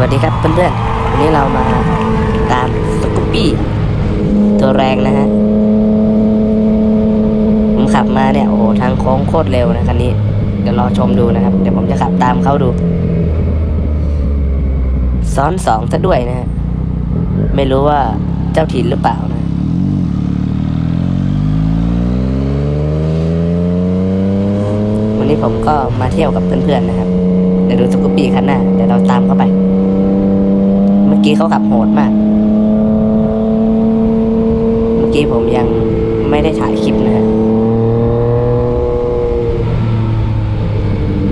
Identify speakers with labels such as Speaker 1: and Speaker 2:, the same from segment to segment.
Speaker 1: วัสดีครับเพื่อนๆ วันนี้เรามาตามสกูปปี้ตัวแรงนะฮะ ผมขับมาเนี่ยโอ้โหทางโค้งโคตรเร็วนะคันนี้ เดี๋ยวรอชมดูนะครับ เดี๋ยวผมจะขับตามเขาดู ซ้อนสองซะด้วยนะฮะ ไม่รู้ว่าเจ้าถิ่นหรือเปล่านะ วันนี้ผมก็มาเที่ยวกับเพื่อนๆนะครับเดี๋ยวดูสกูปปี้คันหน้า เดี๋ยวเราตามเข้าไป มื่อกี้เขาขับโหดมาก เมื่อกี้ผมยังไม่ได้ถ่ายคลิปนะฮะ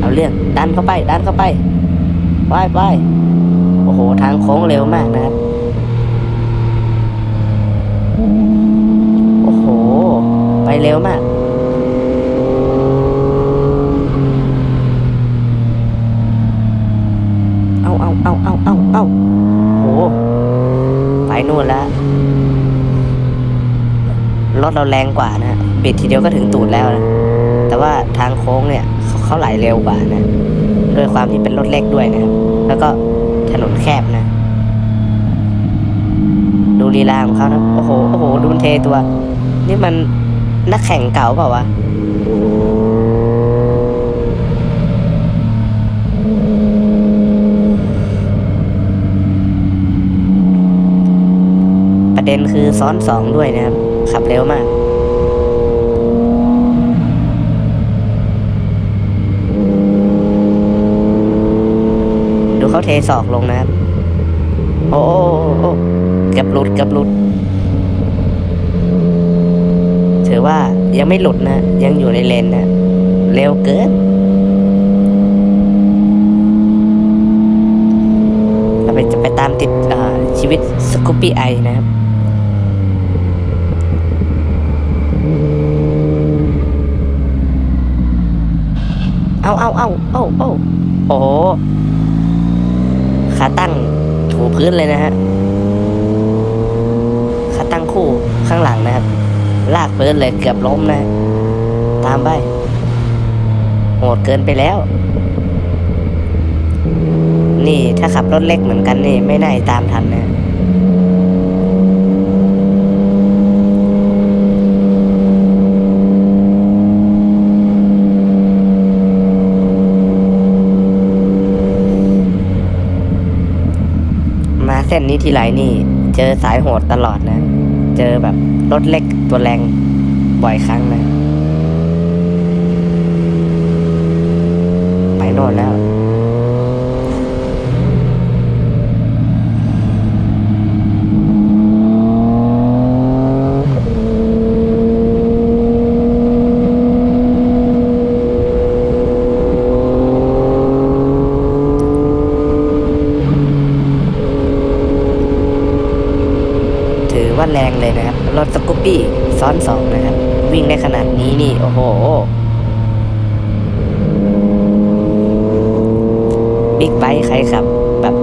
Speaker 1: เอาเรื่องดันเข้าไป ดันเข้าไปไปไปโอ้โห ทางโค้งเร็วมากนะครับ โอ้โห ไปเร็วมาก เอาเอาเอาเอาเอาเอาโห ไป นู่นแล้วรถเราแรงกว่านะบิดทีเดียวก็ถึงตูดแล้วนะแต่ว่าทางโค้งเนี่ยเขาเขาไหลเร็วกว่านะด้วยความที่เป็นรถเล็กด้วยนะครับ แล้วก็ถนนแคบนะ ดูลีลาของเขานะโอ้โหโอ้โหดูเทตัว นี่มันนักแข่งเก่าเปล่าวะ ประเด็นคือซ้อนสองด้วยนะครับ ขับเร็วมาก ดูเขาเทศอกลงนะครับ โอ้โอ้โอ้โอ้เกือบหลุดเกือบหลุด ถือว่ายังไม่หลุดนะ ยังอยู่ในเลนนะ เร็วเกินเราไปจะไปตามติดชีวิตสกูปปี้ไอนะครับ เอาเอาเอาเอาเอาโอ้โหขาตั้งถูพื้นเลยนะฮะขาตั้งคู่ข้างหลังนะครับ ลากพื้นเลยเกือบล้มนะ ตามไปโหดเกินไปแล้ว นี่ถ้าขับรถเล็กเหมือนกันนี่ไม่น่าตามทันนะ เส้นนี้ทีไรนี่ เจอสายโหดตลอดนะ เจอแบบรถเล็กตัวแรงบ่อยครั้งนะ ไปโน่นแล้ว ถือว่าแรงเลยนะค รถสกูปปี้ซ้อนสองนะครับ วิ่งได้ขนาดนี้นี่ โอ้โห บิ๊กไบค์ใครขับ แบบ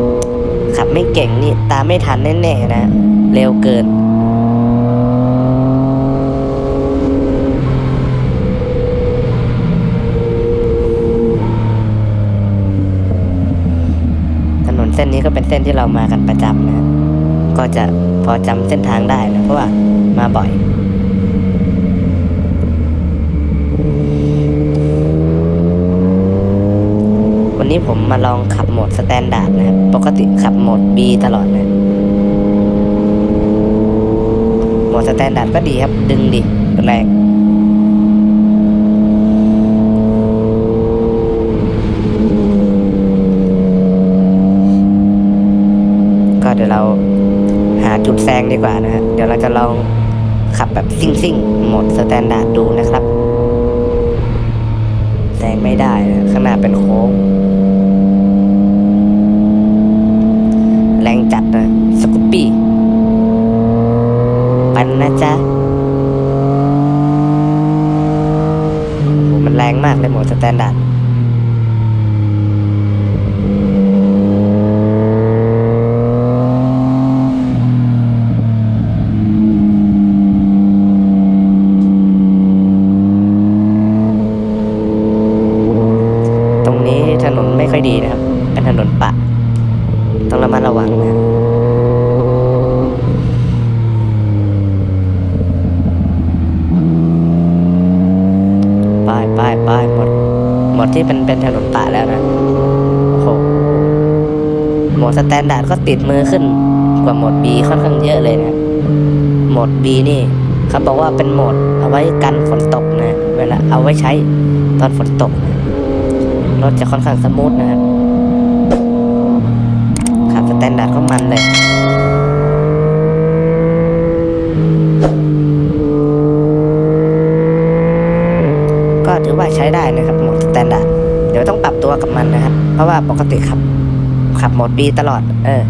Speaker 1: ขับไม่เก่งนี่ ตามไม่ทันแน่ๆนะ เร็วเกินถนนเส้นนี้ก็เป็นเส้นที่เรามากันประจำนะ ก็จะพอจำเส้นทางได้นะ เพราะว่า มาบ่อย วันนี้ผมมาลองขับโหมดสแตนดาร์ดนะครับ ปกติขับโหมด B ตลอดนะ โหมดสแตนดาร์ดก็ดีครับ ดึงดีแรงก็เดี๋ยวเราหาจุดแซงดีกว่านะฮะ เดี๋ยวเราจะลอง ขับแบบซิ่งซิ่งๆโหมดสแตนดาร์ดดูนะครับแซงไม่ได้นะข้างหน้าเป็นโค้ง แรงจัดนะสกูปปี้ปันนะจ๊ะโหมันแรงมากเลยโหมดสแตนดาร์ด ต้อนระต้องระมัดระวังนะไปไปไปหมด หมดที่เป็นเป็นถนนป่าแล้วนะ โอ้โห หมดสแตนดาร์ดก็ติดมือขึ้น กว่าหมด B ค่อนข้างเยอะเลยนะหมด B นี่เขาบอกว่าเป็นโหมด เอาไว้กันฝนตกนะ เวลาเอาไว้ใช้ตอนฝนตกนะรถจะค่อนข้างสมูทนะครับ ตนดาร์ดก็มันเลยก็ถือว่าใช้ได้นะครับโหมดสแตนดาร์ดเดี๋ยวต้องปรับตัวกับมันนะครับ เพราะว่าปกติขับขับโหมด B ตลอด เออ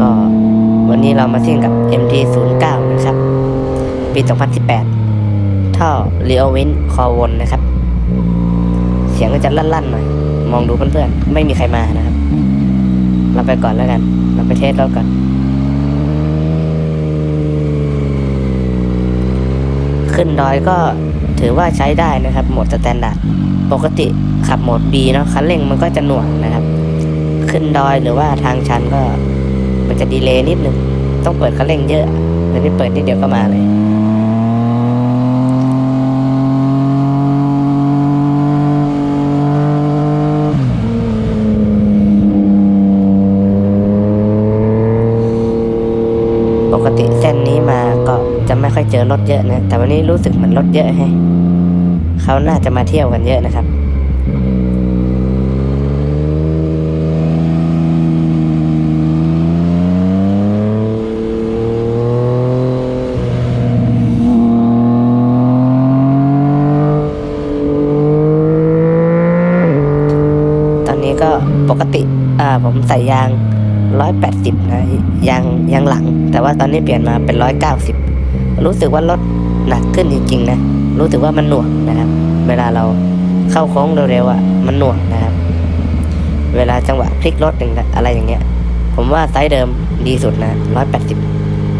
Speaker 1: ก็วันนี้ เรามาซิ่งกับ MT09 นะครับ ปี 2018 ท่อ r e o w i n คอวนนะครับ เสียงก็จะลั่นๆหน่อย มองดูเพื่อนๆ ไม่มีใครมานะครับ เราไปก่อนแล้วกัน เราไปเทสรถก่อนขึ้นดอยก็ถือว่าใช้ได้นะครับโหมดสแตนดาร์ดปกติขับโหมด B เนาะคันเร่งมันก็จะหน่วงนะครับ ขึ้นดอยหรือว่าทางชันก็มันจะดีเลย์นิดนึง ต้องเปิดคันเร่งเยอะแต่นี่เปิดนิดเดียวก็มาเลยปกติเส้นนี้มาก็จะไม่ค่อยเจอรถเยอะนะ แต่วันนี้รู้สึกเหมือนรถเยอะแฮะเขาน่าจะมาเที่ยวกันเยอะนะครับ ตอนนี้ก็ ปกติอ่าผมใส่ยางร้อยแปดสิบนะยางยางหลัง แต่ว่าตอนนี้เปลี่ยนมาเป็นร้อยเก้าสิบรู้สึกว่ารถหนักขึ้นจริงๆนะ รู้สึกว่ามันหน่วงนะครับ เวลาเราเข้าโค้งเร็วๆอะมันหน่วงนะครับ เวลาจังหวะพลิกรถอย่งอะไรอย่างเงี้ย ผมว่าไซส์เดิมดีสุดนะร้อยแปดสิบ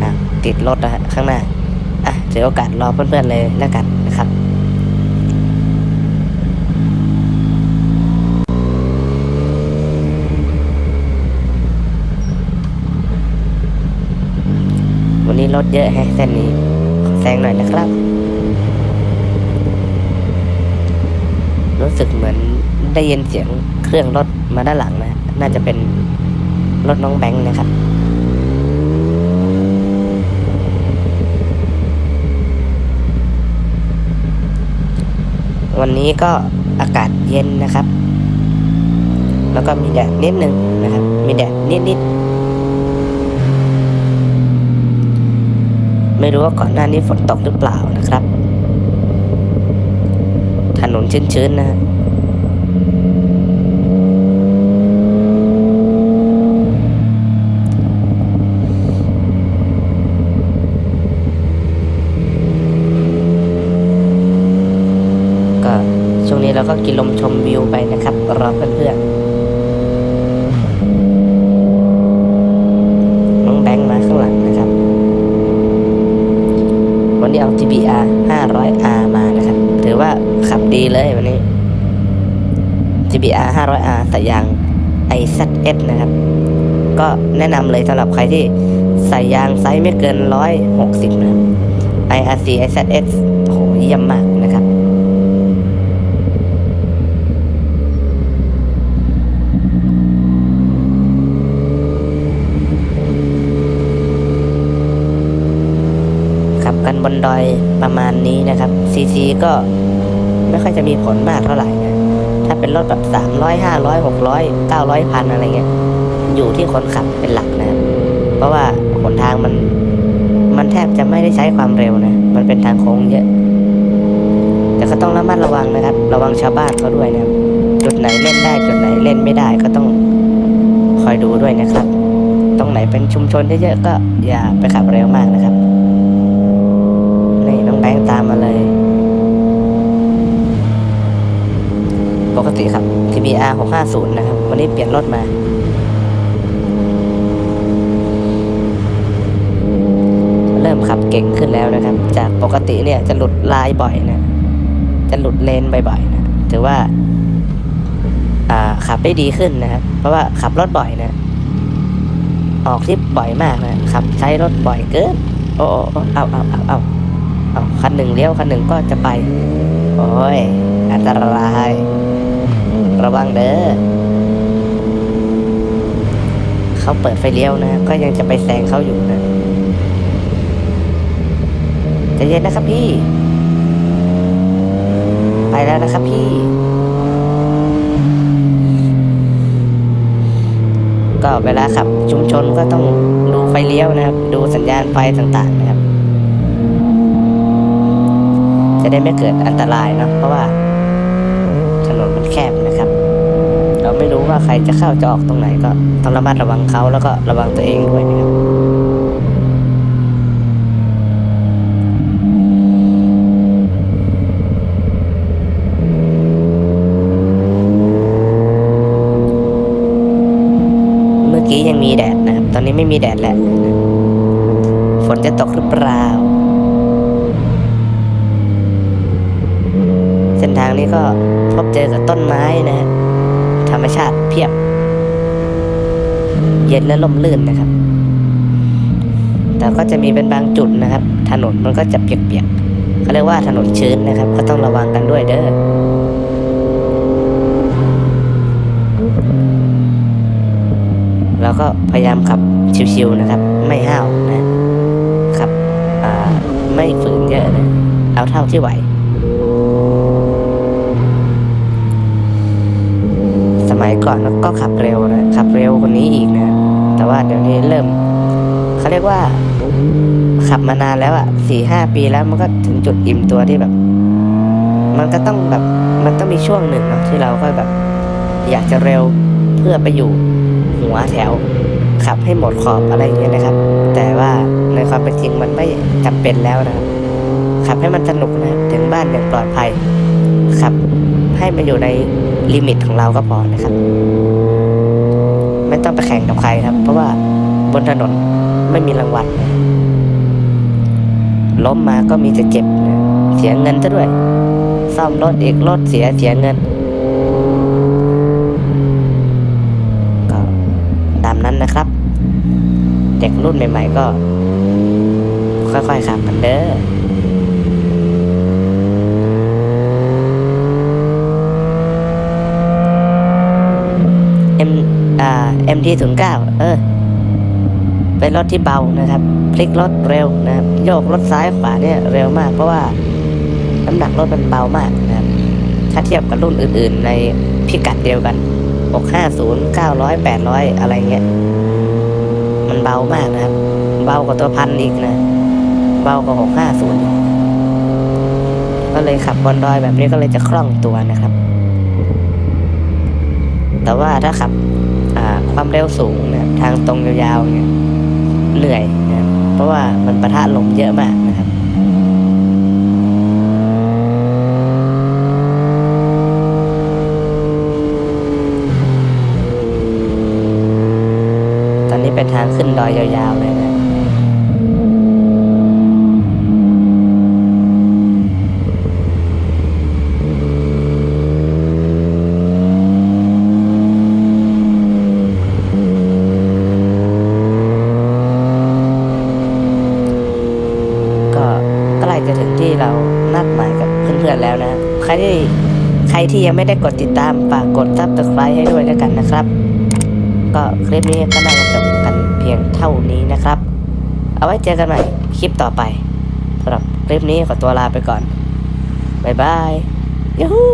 Speaker 1: อะติดรถนะฮะข้างหน้าอะถือโอกาสรอเพื่อนๆเลยแล้วกันนะครับ วั นี้รถเยอะแฮะเส้นนี้ขอแซงหน่อยนะครับ รู้สึกเหมือนได้ยินเสียงเครื่องรถมาด้านหลังนะ น่าจะเป็นรถน้องแบงค์นะครับวันนี้ก็อากาศเย็นนะครับ แล้วก็มีแดดนิดนึงนะครับ มีแดดนิดๆ ไม่รู้ว่าก่อนหน้านี้ฝนตกหรือเปล่านะครับ ถนนชื้นๆนะฮะก็ช่วงนี้เราก็กินลมชมวิวไปนะครับ รอเพื่อนๆน้องแบงค์มาข้างหลังนะครับ วันนี้เอา GBR 500R มานะครับ ถือว่าขับดีเลยวันนี้ GBR 500R ใส่ยาง IZS นะครับ ก็แนะนำเลยสำหรับใครที่ใส่ยางไซส์ไม่เกิน 160 นะครับ IRC IZS โหเยี่ยมมากนะครั บนดอยประมาณนี้นะครับ CC ก็ไม่ค่อยจะมีผลมากเท่าไหร่นะถ้าเป็นรถแบบ300 500 600 900พันอะไรเงี้ยอยู่ที่คนขับเป็นหลักนะครับเพราะว่าหนทางมัน มันแทบจะไม่ได้ใช้ความเร็วนะ มันเป็นทางโค้งเยอะ แต่ก็ต้องระมัดระวังนะครับ ระวังชาวบ้านเขาด้วยนะจุดไหนเล่นได้จุดไหนเล่นไม่ได้ก็ต้องคอยดูด้วยนะครับ ตรงไหนเป็นชุมชนเยอะๆก็อย่าไปขับเร็วมากนะครับ ป้งตามมาเลย ปกติครับ TBR 650 นะครับ วันนี้เปลี่ยนรถมา เริ่มขับเก่งขึ้นแล้วนะครับ จากปกติเนี่ยจะหลุดลายบ่อยนะ จะหลุดเลนบ่อยๆนะ ถือว่าขับได้ดีขึ้นนะครับ เพราะว่าขับรถบ่อยนะ ออกทริปบ่อยมากนะ ขับใช้รถบ่อยเกิน โอ้เอาเอาเอาเอา คันหนึ่งเลี้ยวคันหนึ่งก็จะไป โอ้ย อันตราย ระวังเด้อเขาเปิดไฟเลี้ยวนะ ก็ยังจะไปแซงเขาอยู่นะใจเย็นนะครับพี่ ไปแล้วนะครับพี่ ก็เวลาขับชุมชนก็ต้องดูไฟเลี้ยวนะครับ ดูสัญญาณไฟต่างๆนะครับ จะ ได้ไม่เกิดอันตรายเนาะเพราะว่าถนนมันแคบนะครับ เราไม่รู้ว่าใครจะเข้าจะออกตรงไหนก็ต้องระมัดระวังเขาแล้วก็ระวังตัวเองด้วยนะครับเมื่อกี้ยังมีแดดนะครับ ตอนนี้ไม่มีแดดแล้วฝนจะตกหรือเปล่า เส้นทางนี้ก็พบเจอกับต้นไม้นะฮะธรรมชาติเพียบ เย็นและลมลื่นนะครับ แต่ก็จะมีเป็นบางจุดนะครับ ถนนมันก็จะเปียกๆเขาเรียกว่าถนนชื้นนะครับ ก็ต้องระวังกันด้วยเด้อเราก็พยายามขับชิวๆนะครับ ไม่ห้าวนะขับไม่ฝืนเยอะนะเอาเท่าที่ไหว สมัย ก่อนก็ขับเร็วนะขับเร็วคนนี้อีกนะ แต่ว่าเดี๋ยวนี้เริ่มเขาเรียกว่าขับมานานแล้วอะสี่ห้าปีแล้วมันก็ถึงจุดอิ่มตัวที่แบบ มันก็ต้องแบบมันต้องมีช่วงหนึ่งเนาะที่เราก็แบบ อยากจะเร็วเพื่อไปอยู่หัวแถว ขับให้หมดขอบอะไรอย่างเงี้ยนะครับ แต่ว่าในความเป็นจริงมันไม่จำเป็นแล้วนะครับ ขับให้มันสนุกนะถึงบ้านอย่างปลอดภัย ขับให้มันอยู่ใน ลิมิตของเราก็พอนะครับ ไม่ต้องไปแข่งกับใครครับ เพราะว่าบนถนนไม่มีรางวัลนะล้มมาก็มีจะเจ็บนะเสียเงินซะด้วย ซ่อมรถอีกรถเสียเสียเงิน ก็ตามนั้นนะครับ เด็กรุ่นใหม่ ๆ ก็ ค่อยๆขับกันเด้อ อ่า MT 0 9 เออ เป็นรถที่เบานะครับ พลิกรถเร็วนะครับโยกรถซ้ายขวาเนี่ยเร็วมาก เพราะว่าน้ำหนักรถมันเบามากนะครับ ถ้าเทียบกับรุ่นอื่น ๆ ในพิกัดเดียวกัน 650 900 800 อะไรเงี้ย มันเบามากนะครับ เบากว่าตัวพันอีกนะ เบากว่า 650อีกก็เลยขับบนดอยแบบนี้ก็เลยจะคล่องตัวนะครับแต่ว่าถ้าขับอ่า ความเร็วสูงเนี่ยทางตรงยาวๆเนี่ยเหนื่อยนะครับเพราะว่ามันประทะลมเยอะมากนะครับ ตอนนี้เป็นทางขึ้นดอยยาวๆเลยนะ ก็ใกล้จะถึงที่ เรานัดหมายกับเพื่อนๆแล้วนะใครที่ใครที่ยังไม่ได้กดติดตามฝากกดซับสไครต์ให้ด้วยแล้วกันนะครับ ก็คลิปนี้ก็น่าจะจบกันเพียงเท่านี้นะครับ เอาไว้เจอกันใหม่คลิปต่อไปสำหรับคลิปนี้ขอตัวลาไปก่อน บ๊ายบายยูฮู